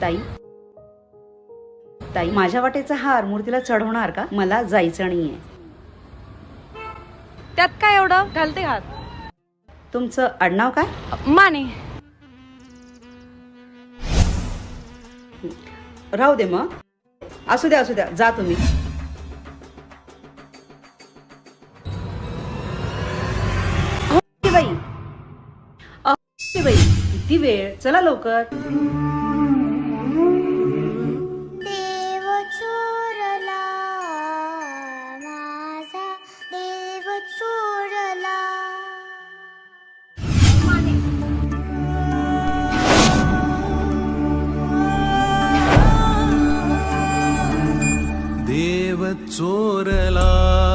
ताई. ताई माझ्या वाटेचा हार मूर्तीला चढवणार का? मला जायचं नाहीये. त्यात काय एवढं? घालते घात तुमचं आडनाव काय? माने. राहू दे मग. असू द्या असू द्या. जा तुम्ही. बाई. किती वेळ? चला लवकर. देव चोरला माझा देव चोरला. देव चोरला.